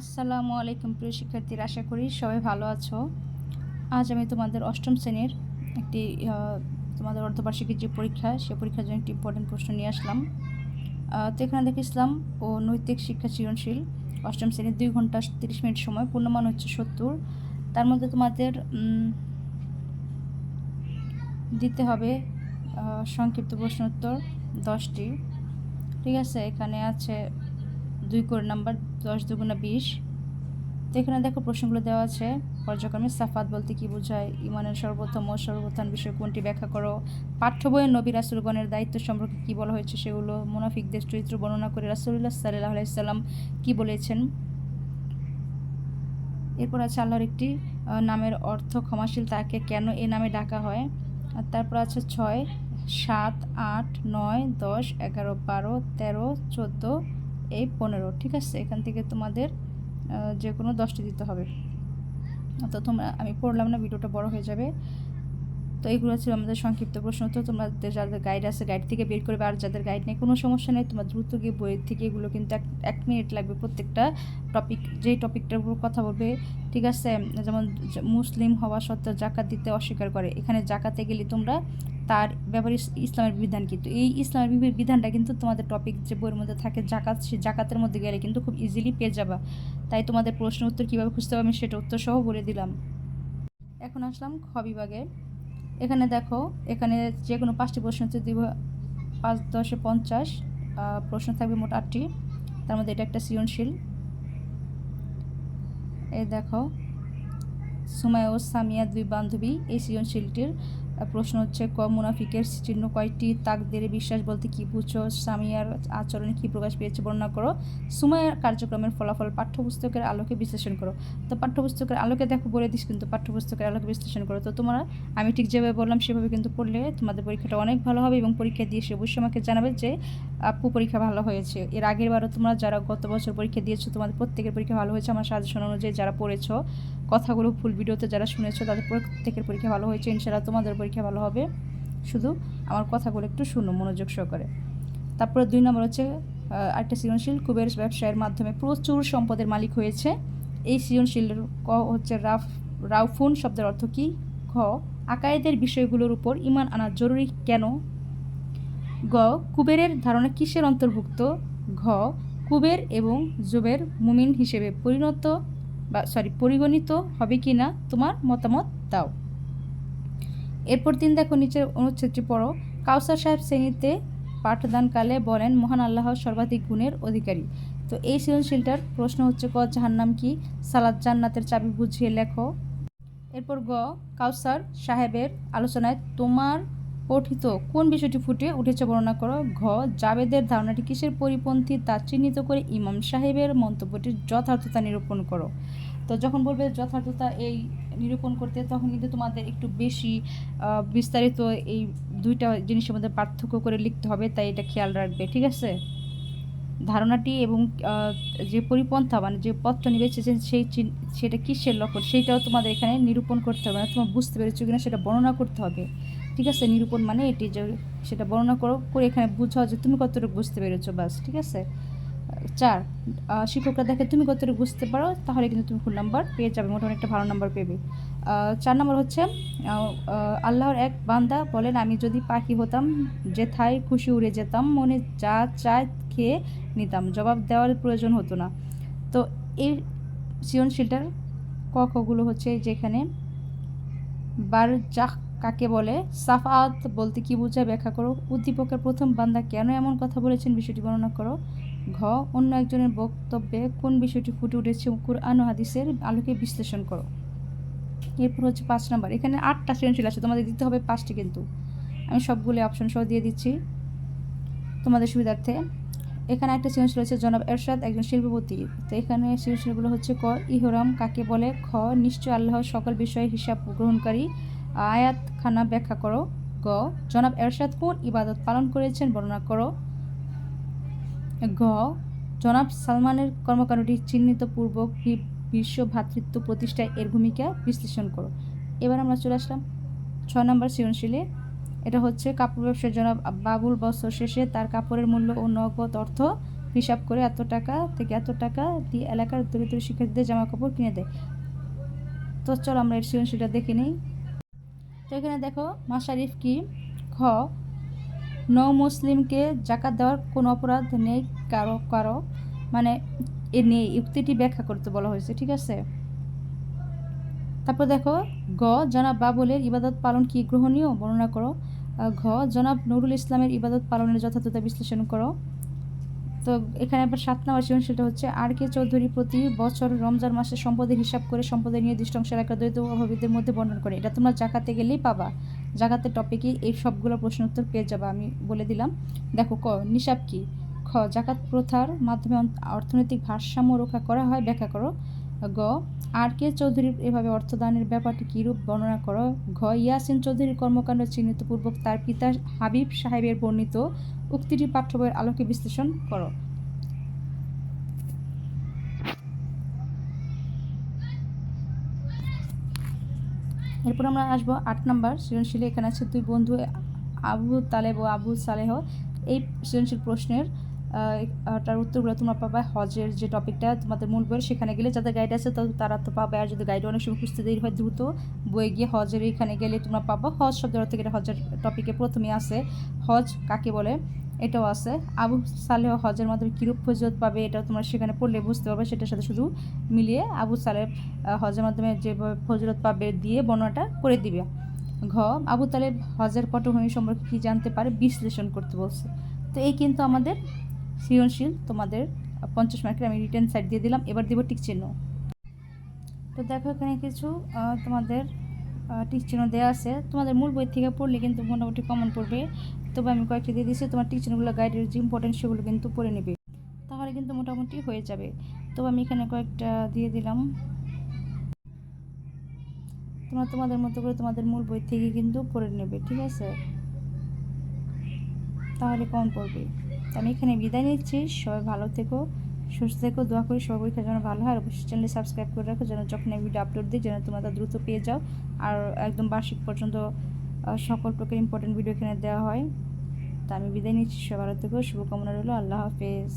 আসসালামু আলাইকুম প্রিয় শিক্ষার্থীরা, আশা করি সবাই ভালো আছো। আজ আমি তোমাদের অষ্টম শ্রেণির একটি তোমাদের অর্ধবার্ষিকীর যে পরীক্ষা, সে পরীক্ষার জন্য একটি ইম্পর্টেন্ট প্রশ্ন নিয়ে আসলাম। তো এখানে দেখে ইসলাম ও নৈতিক শিক্ষা সৃজনশীল, অষ্টম শ্রেণির দুই ঘণ্টা তিরিশ মিনিট সময়, পূর্ণমান হচ্ছে সত্তর। তার মধ্যে তোমাদের দিতে হবে সংক্ষিপ্ত প্রশ্নোত্তর দশটি। ঠিক আছে, এখানে আছে দুই করে নাম্বার দশ দুগুণা বিশ। তো এখানে দেখো প্রশ্নগুলো দেওয়া আছে পর্যক্রমে সাফাত বলতে কি বোঝায়? ইমানের সর্বপ্রথম ও সর্বপ্রধান বিষয় কোনটি ব্যাখ্যা করো? পাঠ্য বইয়ের নবী রাসুলগণের দায়িত্ব সম্পর্কে কী বলা হয়েছে সেগুলো মুনাফিকদের চরিত্র বর্ণনা করে রাসুল্লাহ সাল্লাহ আলাইসাল্লাম কী বলেছেন? এরপর আছে আল্লাহর একটি নামের অর্থ ক্ষমাশীল, তাকে কেন এ নামে ডাকা হয়? আর তারপর আছে ছয়, সাত, আট, নয়, দশ, এগারো, বারো, তেরো, চোদ্দ এই পনেরো, ঠিক আছে? এখান থেকে তোমাদের যে কোনো দশটি দিতে হবে। তো তোমরা, আমি পড়লাম না, ভিডিওটা বড় হয়ে যাবে। তো এইগুলো ছিল আমাদের সংক্ষিপ্ত প্রশ্ন। তো তোমাদের যাদের গাইড আছে গাইড থেকে বের করবে। আর যাদের গাইড নেই, কোনো সমস্যা নেই। তোমার দ্রুত গিয়ে বইয়ের থেকে এগুলো কিন্তু এক এক মিনিট লাগবে প্রত্যেকটা টপিক যেই টপিকটার উপর কথা বলবে। ঠিক আছে? যেমন মুসলিম হওয়া সত্ত্বেও জাকাত দিতে অস্বীকার করে। এখানে জাকাতে গেলে তোমরা তার ব্যাপারে ইস- ইসলামের বিধান কিন্তু। এই ইসলামের বিধানটা কিন্তু তোমাদের টপিক যে বইয়ের মধ্যে থাকে, জাকাত, সে জাকাতের মধ্যে গেলে কিন্তু খুব ইজিলি পেয়ে যাবা। তাই তোমাদের প্রশ্ন উত্তর কীভাবে খুঁজতে হবে আমি সেটা উত্তর সহ বলে দিলাম। এখন আসলাম খ বিভাগে। এখানে দেখো, এখানে যে কোনো পাঁচটি প্রশ্ন দিব পাঁচ, দশে, পঞ্চাশ প্রশ্ন থাকবে মোট আটটি। তার মধ্যে এটা একটা সৃজনশীল। এই দেখো সুমায় ও সামিয়া, দুই বান্ধবী, এই সৃজনশীলটির প্রশ্ন হচ্ছে, ক মুনাফিকের চিহ্ন কয়টি? তাকদের, বিশ্বাস বলতে কি বুঝছ সামিয়ার আচরণে কি প্রকাশ পেয়েছে বর্ণনা করো। সুমায়ার কার্যক্রমের ফলাফল পাঠ্যপুস্তকের আলোকে বিশ্লেষণ করো। তো পাঠ্যপুস্তকের আলোকে দেখো, বলে দিস কিন্তু পাঠ্যপুস্তকের আলোকে বিশ্লেষণ করো। তো তোমরা, আমি ঠিক যেভাবে বললাম সেভাবে কিন্তু পড়লে তোমাদের পরীক্ষাটা অনেক ভালো হবে এবং পরীক্ষা দিয়ে সে অবশ্যই আমাকে জানাবে যে, আপু পরীক্ষা ভালো হয়েছে। এর আগের বারও তোমরা যারা গত বছর পরীক্ষা দিয়েছ, তোমাদের প্রত্যেকের পরীক্ষা ভালো হয়েছে। আমার সাজেশন অনুযায়ী যারা পড়েছো, কথাগুলো ফুল ভিডিওতে যারা শুনেছো, তাদের প্রত্যেকের পরীক্ষা ভালো হয়েছে। ইনশাআল্লাহ তোমাদের পরীক্ষা ভালো হবে। শুধু আমার কথাগুলো একটু শুনো, মনোযোগ সহকারে। তারপরে দুই নম্বর হচ্ছে আরেকটা সৃজনশীল। কুবের ব্যবসায়ের মাধ্যমে প্রচুর সম্পদের মালিক হয়েছে। এই সৃজনশীলের ক হচ্ছে রাফ, রাউফুন শব্দের অর্থ কী? ঘ, আকায়েদের বিষয়গুলোর উপর ইমান আনা জরুরি কেন? গ, কুবেরের ধারণা কিসের অন্তর্ভুক্ত? ঘ, কুবের এবং জুবের মুমিন হিসেবে পরিণত বা সরি পরিগণিত হবে কি না তোমার মতামত দাও। এরপর তিন দেখো, নিচের অনুচ্ছেদটি পড়ো। কাউসার সাহেব শ্রেণীতে পাঠদানকালে বলেন, মহান আল্লাহ সর্বাধিক গুণের অধিকারী। তো এই সৃজনশীলটার প্রশ্ন হচ্ছে ক নাম কি? সালাদ জান্নাতের চাবি বুঝিয়ে লেখো। এরপর গ, কাউসার সাহেবের আলোচনায় তোমার পঠিত কোন বিষয়টি ফুটে উঠেছে বর্ণনা করো? ঘ, জাবেদের ধারণাটি কিসের পরিপন্থী তা চিহ্নিত করে ইমাম সাহেবের মন্তব্যটির যথার্থতা নিরূপণ করো। তো যখন বলবে যথার্থতা এই নিরূপণ করতে, তখন কিন্তু তোমাদের একটু বেশি বিস্তারিত এই দুইটা জিনিসের মধ্যে পার্থক্য করে লিখতে হবে, তাই এটা খেয়াল রাখবে, ঠিক আছে? ধারণাটি এবং যে পরিপন্থা মানে যে পথটা নিবেছেছেন সেই চিন- সেটা কিসের লক্ষণ, সেইটাও তোমাদের এখানে নিরূপণ করতে হবে না, তোমার বুঝতে পেরেছ কিনা সেটা বর্ণনা করতে হবে। ঠিক আছে, নিরূপণ মানে এটি যে সেটা বর্ণনা করো, করে এখানে বুঝাও যে তুমি কতটুকু বুঝতে পেরেছ, বাস, ঠিক আছে? চার শিক্ষকরা দেখে তুমি কতটুকু বুঝতে পারো, তাহলে কিন্তু তুমি ফুল নাম্বার পেয়ে যাবে, মোটামুটি একটা ভালো নাম্বার পেবে। চার নম্বর হচ্ছে আল্লাহর এক বান্দা বলেন, আমি যদি পাখি হতাম, যেথায় খুশি উড়ে যেতাম, মনে যা চায় খেয়ে নিতাম, জবাব দেওয়ার প্রয়োজন হতো না। তো এই সৃজনশীলটার ক খগুলো হচ্ছে যেখানে, বার জাহ কাকে বলে? সাফাত বলতে কি বোঝায় ব্যাখ্যা করো? উদ্দীপকের প্রথম বান্দা কেন এমন কথা বলেছেন বিষয়টি বর্ণনা করো। ঘ, অন্য একজনের বক্তব্যে কোন বিষয়টি ফুটে উঠেছে কুরআন হাদিসের আলোকে বিশ্লেষণ করো। এরপর হচ্ছে পাঁচ নাম্বার। এখানে আটটা সৃজনশীল আছে, তোমাদের দিতে হবে পাঁচটি কিন্তু। আমি সবগুলো অপশন সহ দিয়ে দিচ্ছি। তোমাদের সুবিধার্থে। এখানে একটা সৃজনশীল হচ্ছে জনাব এরশাদ, একজন শিল্পপতি। তো এখানে সৃজনশীলগুলো হচ্ছে ক, ইহরাম, কাকে বলে? খ, নিশ্চয় আল্লাহ সকল বিষয়ে হিসাব গ্রহণকারী। আয়াত খানা ব্যাখ্যা করো। গ, জনাব এরশাদ কোন ইবাদত পালন করেছেন বর্ণনা করো। ঘ, জনাব সালমানের কর্মকাণ্ডটি চিহ্নিত পূর্বক বিশ্ব ভ্রাতৃত্ব প্রতিষ্ঠায় এর ভূমিকা বিশ্লেষণ করো। এবার আমরা চলে আসলাম ছয় নম্বর সৃজনশীলে। এটা হচ্ছে কাপড় ব্যবসায়ী জনাব বাবুল বছর শেষে তার কাপড়ের মূল্য ও নগদ অর্থ হিসাব করে এত টাকা থেকে এত টাকা দিয়ে এলাকার দরিদ্র শিক্ষার্থীদের জামা কাপড় কিনে দেয়। তো চলো আমরা এর সৃজনশীলটা দেখে নিই। তো এখানে দেখো মাশারিফ কি? খ, ন মুসলিমকে জাকাত দেওয়ার কোনো অপরাধ নেই, কারও কারও মানে এ নেই উক্তিটি ব্যাখ্যা করতে বলা হয়েছে, ঠিক আছে? তারপর দেখো, গ, জনাব বাবুলের ইবাদত পালন কি গ্রহণীয়? বর্ণনা করো। ঘ, জনাব নুরুল ইসলামের ইবাদত পালনের যথাযথতা বিশ্লেষণ করো। তো এখানে আবার সাত নম্বর সেটা হচ্ছে আর কে চৌধুরী প্রতি বছর রমজান মাসে সম্পদের হিসাব করে সম্পদের নির্দিষ্ট অংশ রাখা দ্বৈত অভাবীদের মধ্যে বর্ণনা করে। এটা তোমরা জাকাতে গেলেই পাবা। জাকাতের টপিকে এই সবগুলো প্রশ্ন উত্তর পেয়ে যাবা, আমি বলে দিলাম। দেখো, ক, নিসাব কি? খ, জাকাত প্রথার মাধ্যমে অর্থনৈতিক ভারসাম্য রক্ষা করা হয়, ব্যাখ্যা করো। গ আর কে চৌধুরীর এভাবে অর্থদানের ব্যাপারটি কীরূপ বর্ণনা করো? ঘ. ইয়াসিন চৌধুরীর কর্মকাণ্ড চিহ্নিতপূর্বক তার পিতা হাবিব সাহেবের বর্ণিত উক্তিটি পাঠ্য বইয়ের আলোকে বিশ্লেষণ করো। এরপর আমরা আসব আট নাম্বার সৃজনশীলে। এখানে আছে, দুই বন্ধু আবু তালেব ও আবু সালেহ। এই সৃজনশীল প্রশ্নের তার উত্তরগুলো তোমরা পাবে হজের যে টপিকটা তোমাদের মূল বইয়ের, সেখানে গেলে যাদের গাইড আছে তো তারা তো পাবে। আর যদি গাইড অনেক সময় খুঁজতে দেরি হয়, দ্রুত বইয়ে গিয়ে হজের এখানে গেলে তোমরা পাবো। হজ শব্দের এটা হজের টপিকে প্রথমে আছে। হজ কাকে বলে? এটাও আছে। আবু সালেহ হজের মাধ্যমে কিরূপ ফজিলত পাবে? এটাও তোমরা সেখানে পড়লে বুঝতে পারবে। সেটার সাথে শুধু মিলিয়ে আবু সালেহ হজের মাধ্যমে যে ফজিলত পাবে দিয়ে বর্ণনাটা করে দিবে। ঘ, আবু তালেব হজের পটভূমি সম্পর্কে কী জানতে পারে? বিশ্লেষণ করতে বলছে। তো এই কিন্তু আমাদের সৃজনশীল, তোমাদের পঞ্চাশ মার্কের আমি রিটার্ন সাইড দিয়ে দিলাম, এবার দেবো টিক চিহ্ন। তো দেখো এখানে কিছু তোমাদের টিক চিহ্ন দেওয়া আছে। তোমাদের মূল বই থেকে পড়লে কিন্তু মোটামুটি কমন পড়বে। তবে আমি কয়েকটি দিয়ে দিচ্ছি তোমার টিক চিহ্নগুলো গাইডের যে ইম্পর্টেন্ট সেগুলো কিন্তু পড়ে নেবে। তাহলে কিন্তু মোটামুটি হয়ে যাবে। তো আমি এখানে কয়েকটা দিয়ে দিলাম। তোমরা তোমাদের মতো করে তোমাদের মূল বই থেকে কিন্তু পড়ে নেবে, ঠিক আছে? তাহলে কম পড়বে। আমি এখানে বিদায় নিচ্ছি। সবাই ভালো থেকো, সুস্থ থেকো, দোয়া করি সবার পরীক্ষা যেন ভালো হয়। আর অবশ্যই চ্যানেলে সাবস্ক্রাইব করে রাখো যেন যখন আমি ভিডিও আপলোড দিই যেন তোমরা তা দ্রুত পেয়ে যাও। আর একদম বার্ষিক পর্যন্ত সকল প্রকার ইম্পর্টেন্ট ভিডিও এখানে দেওয়া হয়। তা আমি বিদায় নিচ্ছি। সবাই ভালো থেকো, শুভকামনা রইল। আল্লাহ হাফেজ।